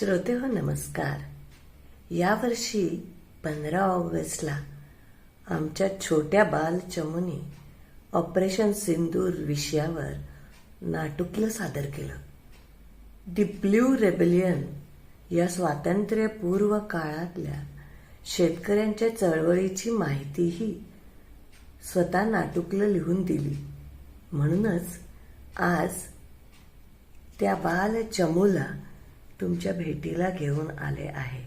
श्रोते हो नमस्कार. यावर्षी पंधरा ऑगस्टला आमच्या छोट्या बालचमूने ऑपरेशन सिंदूर विषयावर नाटुकलं सादर केलं. दी ब्ल्यू रेबेलियन या स्वातंत्र्यपूर्व काळातल्या शेतकऱ्यांच्या चळवळीची माहितीही स्वतः नाटुकलं लिहून दिली. म्हणूनच आज त्या बाल चमूला तुमच्या भेटीला घेऊन आले आहे.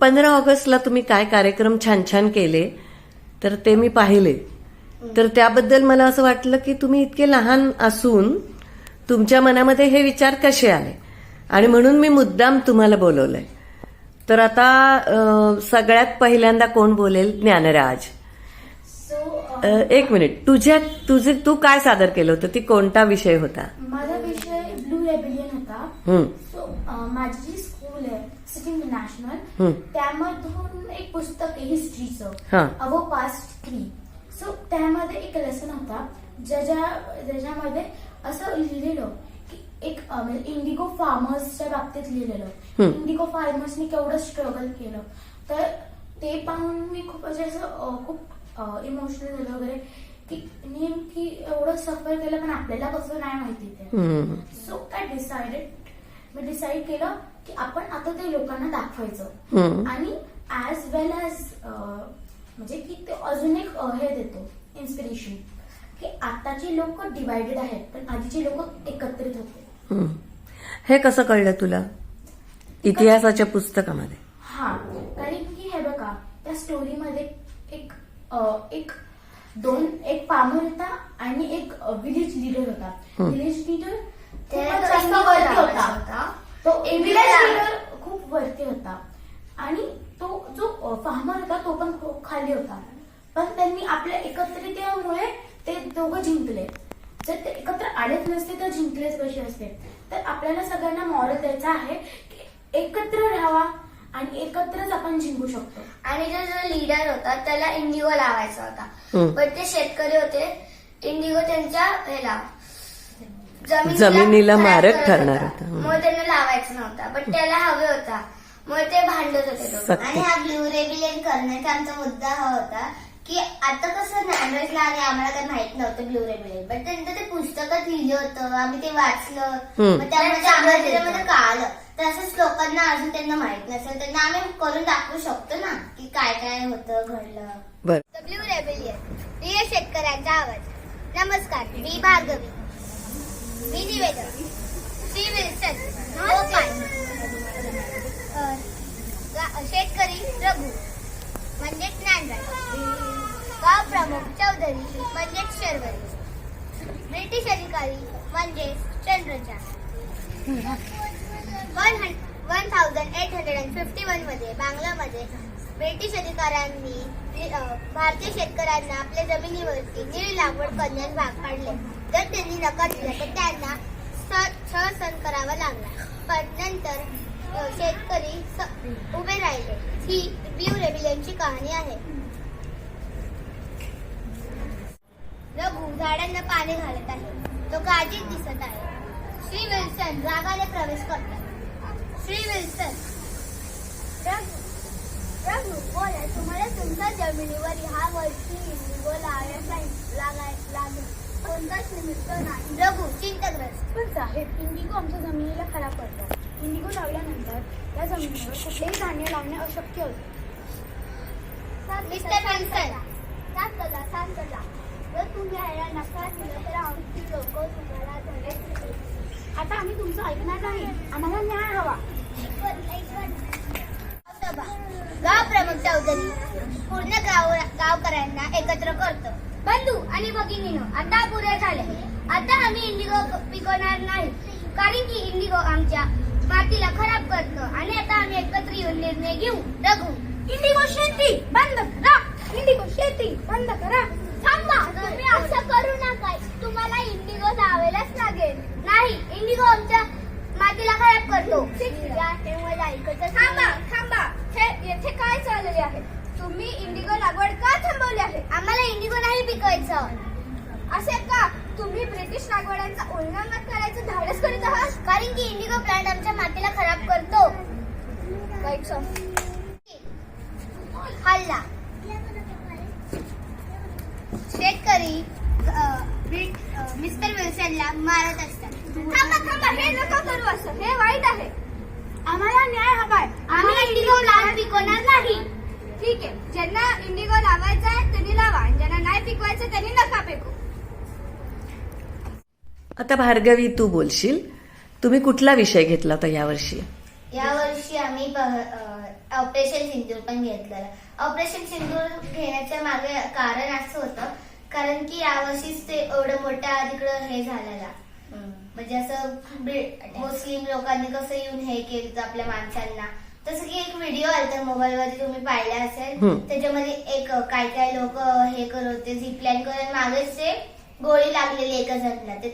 पंधरा ऑगस्टला तुम्ही काय कार्यक्रम छान छान केले तर ते मी पाहिले. तर त्याबद्दल मला असं वाटलं की तुम्ही इतके लहान असून तुमच्या मनामध्ये हे विचार कसे आले? आणि म्हणून मी मुद्दाम तुम्हाला बोलवलंय. तर आता सगळ्यात पहिल्यांदा कोण बोलेल? ज्ञानराज. सो एक मिनिट. तुझ्या तुझे तू काय सादर केलं होतं? ती कोणता विषय होता? माझा विषय ब्लू रेबिलियन होता. सो माझी जी स्कूल आहे सिटी इंटरनॅशनल हं. त्यामधून एक पुस्तक आहे हिस्ट्रीचं हा. अवो पास्ट थ्री सो त्यामध्ये एक लेसन होता. ज्याच्या ज्याच्यामध्ये असं लिहिलेलं की एक म्हणजे इंडिगो फार्मर्सच्या बाबतीत लिहिलेलं. इंडिगो फार्मर्सनी केवढं स्ट्रगल केलं. तर ते पाहून मी खूप असे असं अ, खूप इमोशनल झालं वगैरे की नेमकी एवढं सफर केलं पण आपल्याला कसं नाही माहिती ते. सो आय डिसाइडेड मी डिसाईड केलं की आपण आता ते लोकांना दाखवायचं. आणि ऍज वेल एज म्हणजे की ते अजून एक हे देतो इन्स्पिरेशन की आताची लोक डिवायडेड आहेत पण आधीची लोक एकत्रित होते. हं. कसं कळलं तुला? इतिहासाच्या पुस्तकामध्ये. हा कारण की हे बघा त्या स्टोरीमध्ये एक अ, एक दोन एक फार्मर होता आणि एक विलेज लीडर होता. विलेज लीडर वरती होता. तो विलेज लीडर खूप वरती होता. आणि तो जो फार्मर होता तो पण खूप खाली होता. पण त्यांनी आपल्या एकत्रितेमुळे ते दोघं जिंकले. जर ते एकत्र आलेच नसते तर जिंकलेच कसे असते? तर आपल्याला सगळ्यांना मॉरल द्यायचा आहे की एकत्र राहावा. आणि एकत्रच आपण जिंकू शकतो. आणि जो जो लीडर होता त्याला इंडिगो लावायचा होता. पण ते शेतकरी होते. इंडिगो त्यांच्या ह्याला जमिनीला मारक ठरणार होता. मग त्यांना लावायचा नव्हता. पण त्याला हवे होता. मग ते भांडत होते. आणि हा ब्ल्यू रेबिलियन करण्याचा आमचा मुद्दा हा होता की आता कसं नॅनरेजला आणि आम्हाला काही माहीत नव्हतं ब्ल्यू रेबिलियन पण त्यांचं ते पुस्तकात लिहिलं होतं. आम्ही ते वाचलं. मग त्यामध्ये त्यात आम्हाला समजलं. त्याच्यामध्ये कळालं तसंच लोकांना अजून त्यांना माहीत नसेल त्यांना आम्ही करून दाखवू शकतो ना की काय काय होतं घडलं. बर. ब्ल्यू रेबिलियन प्रिय शेतकऱ्यांचा आवाज. नमस्कार मी भार्गवी. मी निवेदक. श्री विल्सन गोपाल अ, गा- शेतकरी रघु. म्हणजेच ज्ञानराज. गाव प्रमुख चौधरी म्हणजेच शर्वरी. ब्रिटिश अधिकारी म्हणजेच चंद्रचार one one thousand eight hundred and fifty वनमध्ये बांगलामध्ये ब्रिटिश अधिकाऱ्यांनी भारतीय शेतकऱ्यांना आपल्या जमिनीवरती निळी लागवड करण्यास भाग पाडले. जर त्यांनी नकार दिला तर त्यांना स- सहन करावा लागला. पण नंतर शेतकरी स- उभे राहिले. ही ब्ल्यू रेबिलियनची कहाणी आहे. रघु झाडांना पाणी घालत आहे. तो काळजीत दिसत आहे. श्री विल्सन रागाने प्रवेश करतो. श्री रघु बोला तुम्हाला तुमच्या जमिनीवर ह्या वर्षी इंडिगो लावायला लागाय लागेल कोणताच निमित्त नाही रघु चिंताग्रस्त पण साहेब इंडिगो आमच्या जमिनीला खराब करतात इंडिगो लावल्यानंतर त्या जमिनीवर कुठलेही धान्य लावणे अशक्य होते मिस्टर विल्सन शांत जा शांत कदा जर तुम्ही याला नकार दिलं तर आमची लोक तुम्हाला धडे आता आम्ही तुमचं ऐकणार नाही. आम्हाला न्याय हवा. गाव प्रमुख चौधरी पूर्ण गाव गावकऱ्यांना एकत्र करतो बंधू आणि भगिनीनो आता पुरे झाले. आता आम्ही इंडिगो पिकवणार नाही कारण की इंडिगो आमच्या मातीला खराब करतो. आणि आता आम्ही एकत्र येऊन निर्णय घेऊ रघु इंडिगो शेती बंद करा. इंडिगो शेती बंद करा. थांबा तुम्ही असं करू नका. तुम्हाला इंडिगो लावायलाच लागेल. नाही इंडिगो आमच्या मातीला खराब करतो. थांबा थांबा. हे येथे काय चाललेले आहे? तुम्ही इंडिगो लागवड का थांबवली आहे? आम्हाला इंडिगो नाही पिकवायचं. असे का? तुम्ही ब्रिटिश लागवडांचा उल्लंघन करायचं धाडस करीत आहात? कारण की इंडिगो प्लांट आमच्या मातीला खराब करतो. हल्ला. शेतकरी मिस्टर विल्सनला मारत असतात थांबा थांबा. हे नका करू असं. हे वाईट आहे. आम्हाला न्याय हवाय. आम्ही इंडिगो प्लांट पिकवणार नाही. ठीक आहे. ज्यांना इंडिगो लावायचा आहे त्यांनी लावा. आणि ज्यांना नाही पिकवायचं त्यांनी नका पिकू आता भार्गवी तू बोलशील. तुम्ही कुठला विषय घेतला होता यावर्षी? यावर्षी आम्ही ऑपरेशन सिंदूर पण घेतलेलं. ऑपरेशन सिंदूर घेण्याच्या मागे कारण असं होतं. कारण की यावर्षीच ते एवढं मोठा तिकडं हे झालेला. म्हणजे असं मुस्लिम लोकांनी कसं येऊन हे केलं आपल्या माणसांना. तसं की एक व्हिडिओ आलता मोबाईल वरती तुम्ही पाहिला असेल. त्याच्यामध्ये एक काय काय लोक हे करत होते झिप लाईन करून मागेच ते गोळी लागलेली एका जणला. ते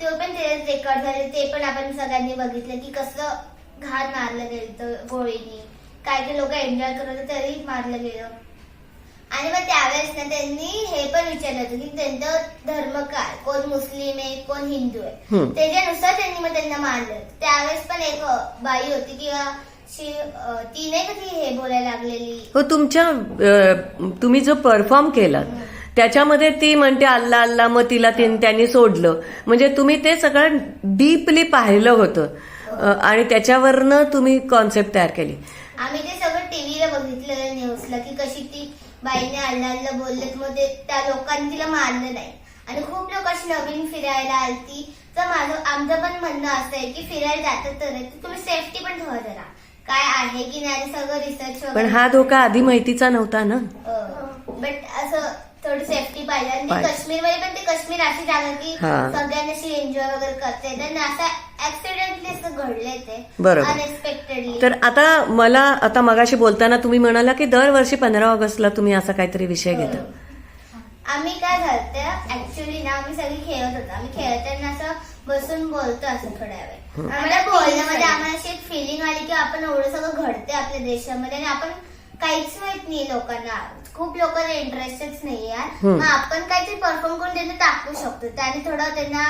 ते पण ते रेकॉर्ड झाले ते पण आपण सगळ्यांनी बघितलं की कसं घाण मारलं गेलं गोळीनी. काय काय लोक एन्जॉय करत होते तरी मारलं गेलं. आणि मग त्यावेळेस ना त्यांनी हे पण विचारलं होतं की त्यांचा धर्म काय? कोण मुस्लिम आहे? कोण हिंदू आहे? हम्म. त्याच्यानुसार त्यांनी मग त्यांना मारलं त्यावेळेस पण एक अ, बाई होती किंवा शी अ, ती नाही का ती हे बोलायला लागलेली? हो तुमच्या अ, तुम्ही जो परफॉर्म केला त्याच्यामध्ये ती म्हणते अल्ला अल्ला मग तिला त्यांनी सोडलं. म्हणजे तुम्ही ते सगळं डीपली पाहिलं होतं. अ, आणि त्याच्यावरनं तुम्ही कॉन्सेप्ट तयार केली. आम्ही ते सगळं टीव्हीला बघितलं न्यूजला की कशी ती बाईने अल्ला अल्ला बोललेत मग ते त्या लोकांनी तिला मारलं नाही. आणि खूप लोक अशी नवीन फिरायला आलती. तर माझं आमचं पण म्हणणं असं आहे की फिरायला जातात तर तुम्ही सेफ्टी पण ठेवा जरा. काय आहे की नाही सगळं रिसर्च पण हा धोका आधी माहितीचा नव्हता ना? बट असं थोडी सेफ्टी पाहिजे. आणि पाहिजे. काश्मीरमध्ये पण ते काश्मीर अशी जागा की हा. सगळ्यांनी अशी एन्जॉय वगैरे करते. आणि असं ऍक्सिडेंटली असं घडले ते. बरोबर. अनएक्सपेक्टेडली तर आता मला आता मगाशी बोलताना तुम्ही म्हणाला की दरवर्षी पंधरा ऑगस्टला तुम्ही असा काहीतरी विषय घेता. आम्ही काय झालं ऍक्च्युली ना आम्ही सगळी खेळत होतो. आम्ही खेळताना असं बसून बोलतो असं थोड्या वेळ. आम्हाला बोलण्यामध्ये आम्हाला अशी एक फिलिंग आली की आपण एवढं सगळं घडते आपल्या देशामध्ये आणि आपण काहीच माहीत नाही लोकांना. खूप लोकांना इंटरेस्टच नाही यार. मग आपण काहीतरी परफॉर्म करून त्यांना टाकू शकतो. त्याने थोडं त्यांना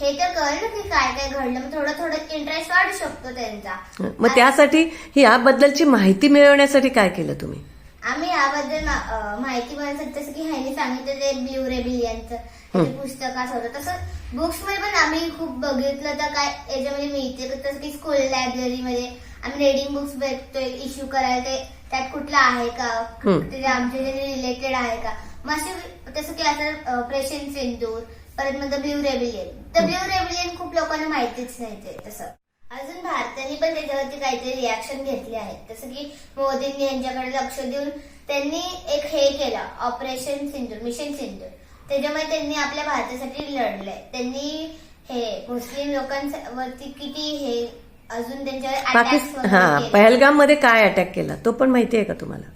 हे तर कळलं की काय काय घडलं. मग थोडं थोडं इंटरेस्ट वाढू शकतो त्यांचा. मग त्यासाठी ही याबद्दलची माहिती मिळवण्यासाठी काय केलं तुम्ही? आम्ही याबद्दल माहिती मिळवण्यासाठी जसं की ह्यांनी सांगितलं ते ब्ल्यू रेबिलियनचं ते पुस्तकात होतं. तसं बुक्समध्ये पण आम्ही खूप बघितलं तर काय याच्यामध्ये मिळते. तसं की स्कूल लायब्ररीमध्ये आम्ही रिडिंग बुक्स बघतोय इश्यू करायला ते त्यात कुठलं आहे का. ते आमच्या रिलेटेड आहे का? मग असे तसं की आता ऑपरेशन सिंदूर परत मग ब्ल्यू रेबिलियन तर ब्ल्यू रेबिलियन खूप लोकांना माहितीच नाही ते तसं. अजून भारताने पण त्याच्यावरती काहीतरी रिॲक्शन घेतली आहे जसं की मोदींनी यांच्याकडे लक्ष देऊन त्यांनी एक हे केलं ऑपरेशन सिंदूर मिशन सिंदूर. त्याच्यामुळे त्यांनी आपल्या भारतासाठी लढलंय. त्यांनी हे मुस्लिम लोकांवरती किती हे अजून त्यांच्यावर पाकिस्तान हा केले. पहलगाममध्ये काय अटॅक केला? तो पण माहिती आहे का तुम्हाला?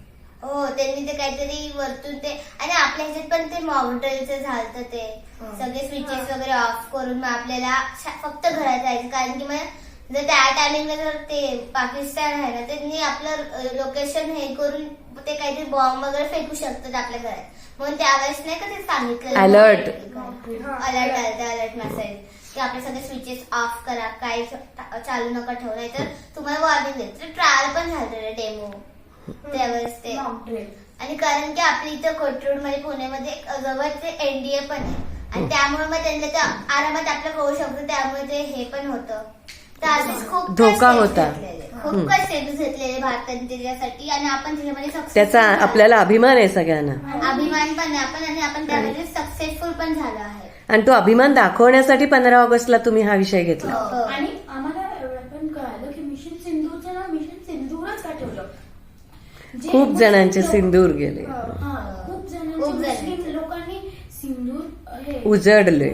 हो त्यांनी ते काहीतरी वरतून ते आणि आपल्या ह्याच्यात पण ते मॉकड्रिलचं झालं ते. सगळे स्विचेस वगैरे ऑफ करून मग आपल्याला शा- फक्त घरात जायचं. कारण की मग जर त्या टायमिंगला जर ते पाकिस्तान आहे ना त्यांनी आपलं लोकेशन हे करून ते काहीतरी बॉम्ब वगैरे फेकू शकतात आपल्या घरात. म्हणून त्यावेळेस नाही का ते सांगितलं Alert. अलर्ट आलं अलर्ट मेसेज की आपले सगळे स्विचेस ऑफ करा काही चालू नका ठेवू नाही तर तुम्हाला वॉर्निंग देत ट्रायल पण झालं डेमो त्यावेळेस ते. आणि कारण की आपल्या इथं कोथरूडमध्ये पुण्यामध्ये एक जवळच एनडीए पण आहे. आणि त्यामुळे मग त्यांना आरामात आपलं कळू शकतो त्यामुळे ते हे पण होतं. धोका होता. घेतलेले. खूप काही स्टेप्स घेतलेले भारताने त्याच्यासाठी आणि आपण त्याच्यामध्ये सक्सेस त्याचा आपल्याला अभिमान आहे सगळ्यांना. अभिमान पण आहे आपण आणि आपण त्यामध्ये सक्सेसफुल पण झालो आहे. आणि तो अभिमान दाखवण्यासाठी पंधरा ऑगस्टला तुम्ही हा विषय घेतला. हो. आणि आम्हाला एवढं पण कळालं की मिशन सिंधूचं नाव मिशन सिंधूरच का ठेवलं? जे खूप जणांचे सिंदूर गेले. हा, खूप जणांचे लोकांनी सिंदूर हे उजडले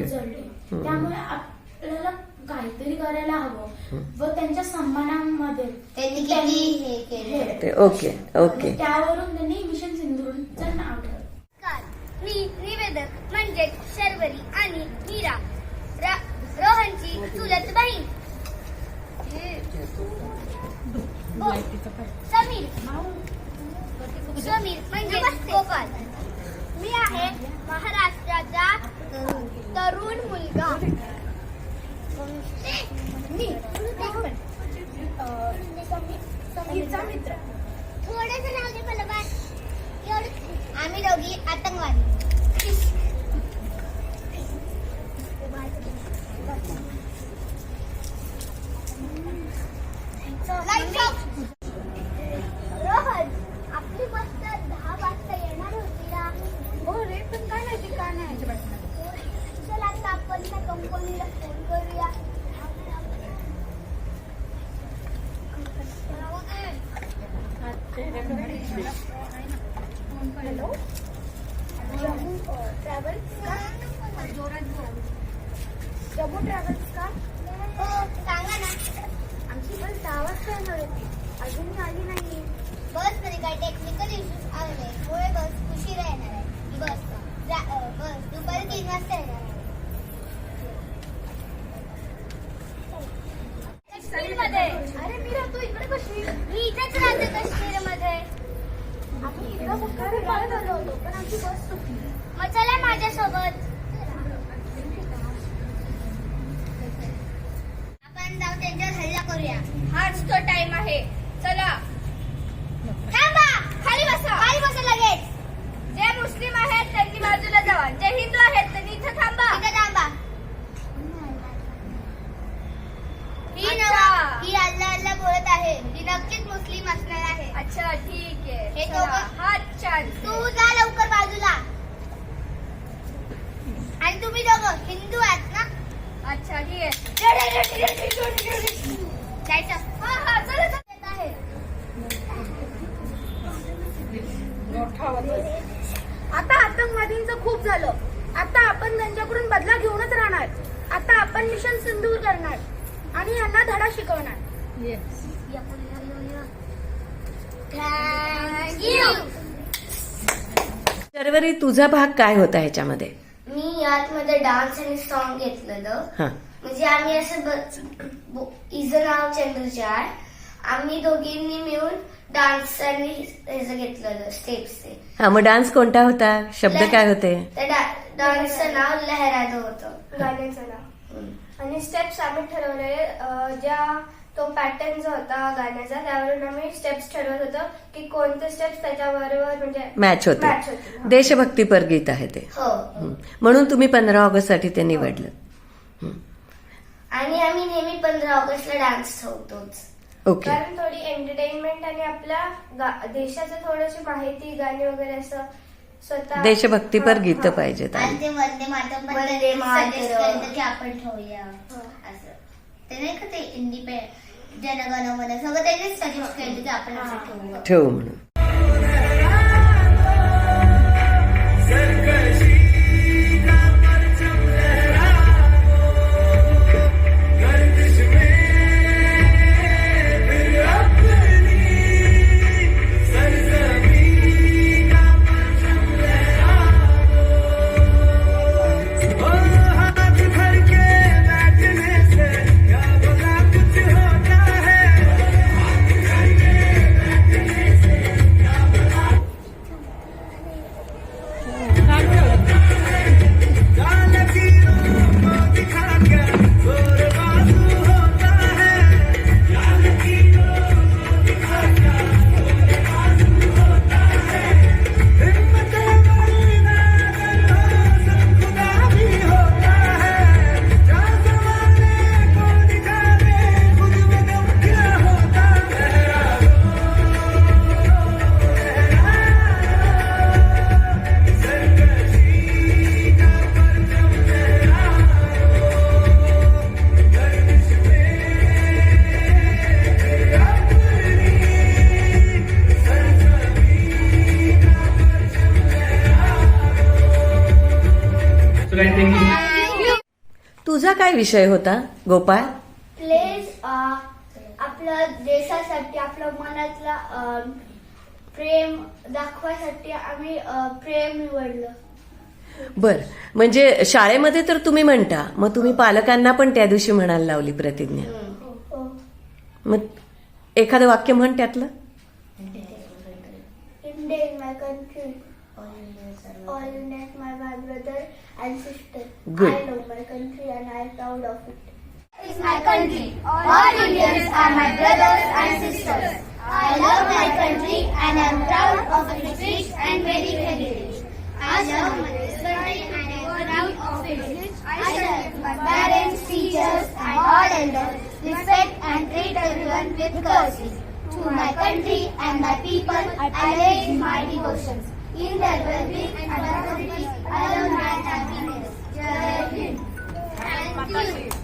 त्यामुळे आपल्याला काहीतरी करायला हवं. व त्यांच्या सन्मानामध्ये त्यांनी किती हे केलं? ते ओके ओके. त्यावरून त्यांनी मिशन सिंधूरचं नाव ठेवलं. मी निवेदक म्हणजे शर्वरी आणि मीरा रोहनची चुलत बहीण. गो- समीर. समीर म्हणजे गोपाल. मी आहे महाराष्ट्राचा तरुण मुलगा. मी मित्र थोडस नाव दे मला आम्ही दोघी आतंकवादी Lights off. रोहन आपली बस तर दहा वाजता येणार होती ना हो रे पण काय माहिती का नाही अजिबात चल आता आपण त्या कंपनीला फोन करूया हॅलो ट्रॅव्हल्स का जम्मू ट्रॅव्हल्स का? हो सांगा ना. आमची बस दहा वाजता येणार होती अजूनही आली नाही बसमध्ये काही टेक्निकल इश्यूज आले मुळे बस उशिरा येणार आहे. ही बस बस दुपारी तीन वाजता येणार आहे. काश्मीरमध्ये. अरे मी राहतो इकडे कशी मी इथेच राहते काश्मीरमध्ये. आम्ही इकडं मुक्कामी पळत आलो होतो पण आमची बस चुकली. मग चला माझ्यासोबत. आपण जाऊ त्यांच्यावर हल्ला करूया. हाच तो टाइम आहे. चला. थांबा. खाली बसा. खाली बसा लगेच. जे मुस्लिम आहेत त्यांनी बाजूला जावा. जे हिंदू आहेत त्यांनी इथं थांबा. इथं थांबा. ही अच्छा. नवा ही अल्ला अल्ला बोलत आहे. ही नक्कीच मुस्लिम असणार आहे. अच्छा ठीक आहे. हे चला, दोघं- हात छान तू जा लवकर बाजूला आणि तुम्ही दोघं हिंदू आहात ना अच्छा ठीक आहे जायचं हा हा चला चला. येत आहे. आता आतंकवादींचं खूप झालं. आता आपण त्यांच्याकडून बदला घेऊनच राहणार. आता आपण मिशन सिंदूर करणार. आणि यांना धडा शिकवणार. शर्वरी तुझा भाग काय होता ह्याच्यामध्ये? मी यातमध्ये डान्स आणि सॉन्ग घेतलेलं हा. म्हणजे आम्ही असं हिचं नाव चंद्रचार आम्ही दोघींनी मिळून डान्स आणि ह्याचं घेतलेलं स्टेप्सचे हा मग डान्स कोणता होता? शब्द काय होते? डान्सचं नाव लहराचं होतं. गाण्याचं नाव. आणि स्टेप्स आम्ही ठरवले ज्या तो पॅटर्न जो होता गाण्याचा त्यावरून आम्ही स्टेप्स ठरवत होतो की कोणते स्टेप्स त्याच्याबरोबर म्हणजे मॅच होते हा. देशभक्तीपर गीत आहे ते. हो. हं. म्हणून तुम्ही पंधरा ऑगस्टसाठी ते निवडलं. आणि आम्ही नेहमी पंधरा ऑगस्टला डान्स ठेवतोच. ओके. कारण थोडी एंटरटेनमेंट आणि आपल्या देशाचं थोडीशी माहिती गाणी वगैरे असं स्वतः देशभक्तीपर गीतं. पाहिजेत आणि ते वंदे मातरम पण वंदे मातरम. suggest की आपण ठेवूया. हा. असं. ते नाही का ते इंडिपेंड जनगण मन सगळं त्यांनीच सजेस्ट केलं की आपण असं ठेवूया. ठेवू म्हणून. काय विषय होता गोपाळ? प्लेज आपल्या देशासाठी आपल्या मनातला प्रेम दाखवायसाठी आम्ही प्रेम निवडलं. बर. म्हणजे शाळेमध्ये तर तुम्ही म्हणता मग तुम्ही पालकांना पण त्या दिवशी म्हणायला लावली प्रतिज्ञा. हो. मग एखादं वाक्य म्हण त्यातलं? India my country unite my, my brother. And sister. Good. I love my country and I am proud of it. it. is my country. All Indians are my brothers and sisters. I love my country and I am proud of its rich and varied heritage. I love my country and I am proud of it. I serve my parents, teachers and all elders. Respect and treat everyone with courtesy. To my country and my people, I raise my devotions. In their well-being and my happiness. Jai Hind. Thank you.